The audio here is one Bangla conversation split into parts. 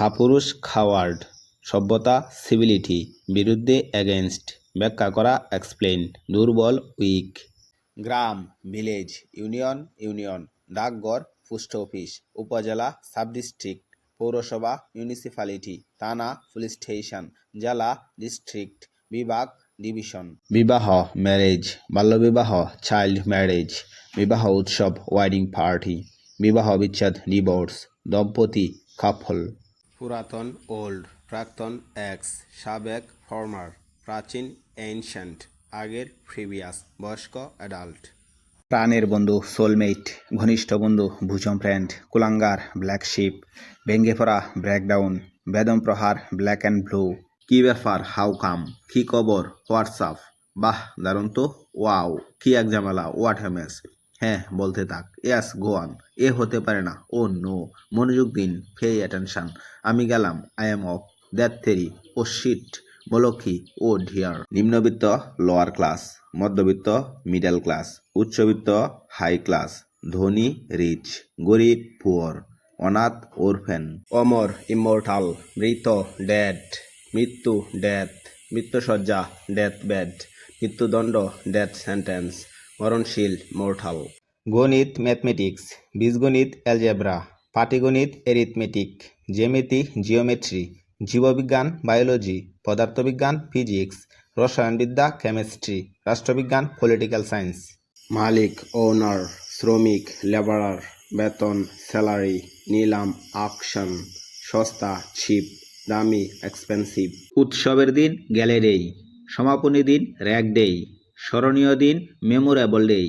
খাপুরুষ খাওয়ার্ড, সভ্যতা সিভিলিটি বিরুদ্ধে এগেনস্ট ব্যাখ্যা করা এক্সপ্লেন দুর্বল উইক গ্রাম ভিলেজ ইউনিয়ন ইউনিয়ন ডাকঘর পোস্ট অফিস উপজেলা সাবডিস্ট্রিক্ট পৌরসভা মিউনিসিপ্যালিটি থানা পুলিশ স্টেশন জেলা ডিস্ট্রিক্ট বিভাগ ডিভিশন বিবাহ ম্যারেজ বাল্যবিবাহ চাইল্ড ম্যারেজ বিবাহ উৎসব ওয়েডিং পার্টি বিবাহ বিচ্ছেদ ডিভোর্স দম্পতি কাপল পুরাতন, ওল্ড, প্রাক্তন, এক্স, সাবেক, ফর্মার, প্রাচীন এনশান্ট আগের, প্রিভিয়াস, বয়স্ক, অ্যাডাল্ট। প্রাণের বন্ধু সোলমেট ঘনিষ্ঠ বন্ধু ভুজম ফ্রেন্ড, কুলাঙ্গার, ব্ল্যাক শিপ ভেঙ্গে পড়া ব্রেকডাউন বেদম প্রহার, ব্ল্যাক অ্যান্ড ব্লু। কি ব্যাপার, হাউ কাম? কি খবর? হোয়াটসঅ্যাপ বাহ, দারুণ তো। ওয়াও, কি এক ঝামেলা, হোয়াট হ্যামেস হ্যাঁ বলতে থাক। ইয়াস গোয়ান এ হতে পারে না। ও নো মনোযোগ দিন পে অ্যাটেনশন আমি গেলাম। I am of that theory oh shit বলো কি? ও ডিয়ার নিম্নবিত্ত লোয়ার ক্লাস মধ্যবিত্ত মিডল ক্লাস উচ্চবিত্ত হাই ক্লাস ধনী রিচ গরিব পুয়ার অনাথ ওরফেন অমর ইমোর্টাল মৃত ডেড মৃত্যু ডেথ মৃত্যুসজ্জা ডেথ বেড মৃত্যুদণ্ড ডেথ সেন্টেন্স মরণশীল মোর্টাল গণিত ম্যাথমেটিক্স বীজগণিত অ্যালজেব্রা পাটিগণিত এরিথমেটিক জ্যামিতি জিওমেট্রি জীববিজ্ঞান বায়োলজি পদার্থবিজ্ঞান ফিজিক্স রসায়নবিদ্যা কেমিস্ট্রি রাষ্ট্রবিজ্ঞান পলিটিক্যাল সায়েন্স মালিক ওনার শ্রমিক লেবারার বেতন স্যালারি নিলাম আকশন সস্তা ছিপ দামি এক্সপেন্সিভ উৎসবের দিন গ্যালারি সমাপনী দিন র্যাক ডেই স্মরণীয় দিন মেমোরেবল ডেই।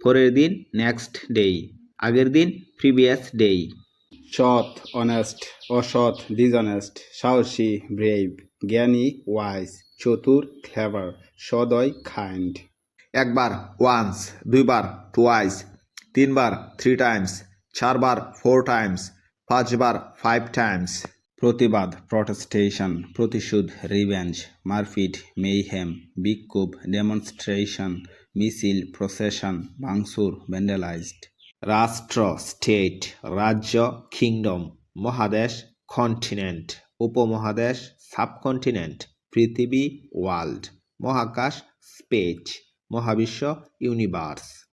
পরের দিন নেক্সট ডেই। আগের দিন প্রিভিয়াস ডেই। সৎ অনেস্ট অসৎ ডিসঅনেস্ট সাহসী ব্রেভ জ্ঞানী ওয়াইজ চতুর ক্লেভার সদয় খাইন্ড একবার ওয়ান্স দুইবার টুয়াইস তিনবার থ্রি টাইমস চারবার ফোর টাইমস পাঁচবার ফাইভ টাইমস। প্রতিবাদ প্রটেস্টেশন প্রতিশোধ রিভেঞ্জ মারপিট মেইহেম বিক্ষোভ ডেমনস্ট্রেশন মিছিল প্রসেশন ভাঙচুর ভ্যান্ডালাইজড রাষ্ট্র স্টেট রাজ্য কিংডম মহাদেশ কন্টিনেন্ট উপমহাদেশ সাবকন্টিনেন্ট পৃথিবী ওয়ার্ল্ড মহাকাশ স্পেস মহাবিশ্ব ইউনিভার্স